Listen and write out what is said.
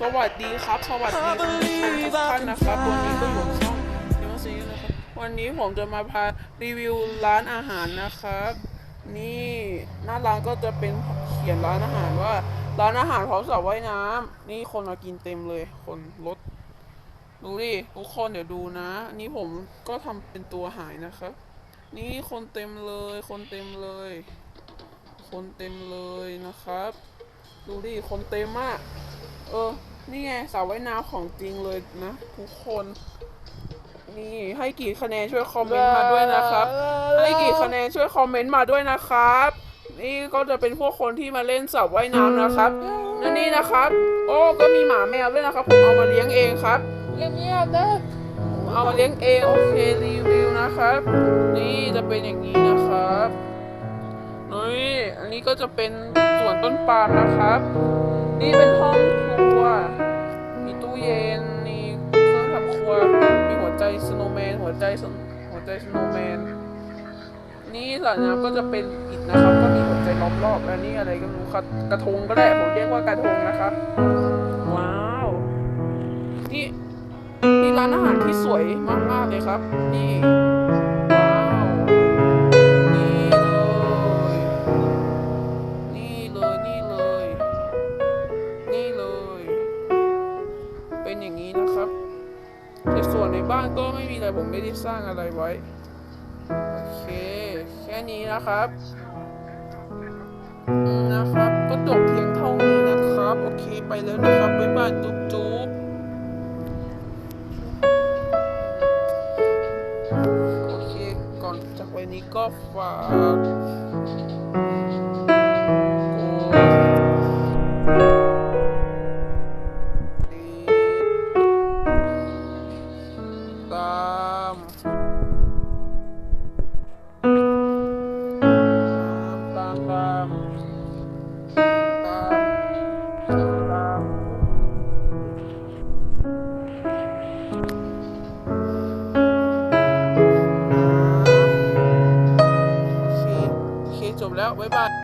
สวัสดีครับ สวัสดีทุกท่านนะครับ วันนี้ก็อยู่ช่องนิวซีนะครับ วันนี้ผมจะมาพารีวิวร้านอาหารนะครับ นี่หน้าร้านก็จะเป็นเขียนร้านอาหารว่า ร้านอาหารพร้อมสระว่ายน้ำนี่คนมากินเต็มเลย คนรถดูดิทุกคนเดี๋ยวดูนะนนี้ผมก็ทำเป็นตัวหายนะครับ นี่คนเต็มเลย คนเต็มเลย คนเต็มเลยนะครับ ดูดิคนเต็มมาก เออ นี่ไงสาวว่ายน้ำของจริงเลยนะ ทุกคน นี่ให้กี่คะแนนช่วยคอมเมนต์มาด้วยนะครับ ให้กี่คะแนนช่วยคอมเมนต์มาด้วยนะครับ นี่ก็จะเป็นพวกคนที่มาเล่นสระว่ายน้ำนะครับและนี่นะครับ โอ้ก็มีหมาแมวด้วยนะครับผมเอามาเลี้ยงเองครับเงียบๆนะเอามาเลี้ยงเองโอเครีวิวนะครับ นี่จะเป็นอย่างนี้นะครับนี่อันนี้ก็จะเป็นสวนต้นปาล์มนะครับ นี่เป็น ใจสนหัวใจสโนว์แมนนี่สระน้ำก็จะเป็นอิฐนะครับ ก็มีหัวใจล้อมรอบแล้วนี่อะไรก็ไม่รู้ครับกระทงก็ได้ผมเรียกว่ากระทงนะครับ ว้าวนี่นี่ร้านอาหารที่สวยมากๆเลยครับ นี่ว้าวนี่เลยนี่เลยนี่เลย นี่เลย เป็นอย่างนี้นะครับ ในส่วนในบ้านก็ไม่มีอะไรผมไม่ได้สร้างอะไรไว้ โอเค แค่นี้นะครับนะครับ ก็จบเพียงเท่านี้นะครับ โอเค ไปแล้วนะครับ บ๊ายบายจุ๊บจุ๊บโอเค ก่อนจากวันนี้ก็ฝาก ติดตามตามตามตามตามโอเค โอเค จบแล้ว บ๊ายบาย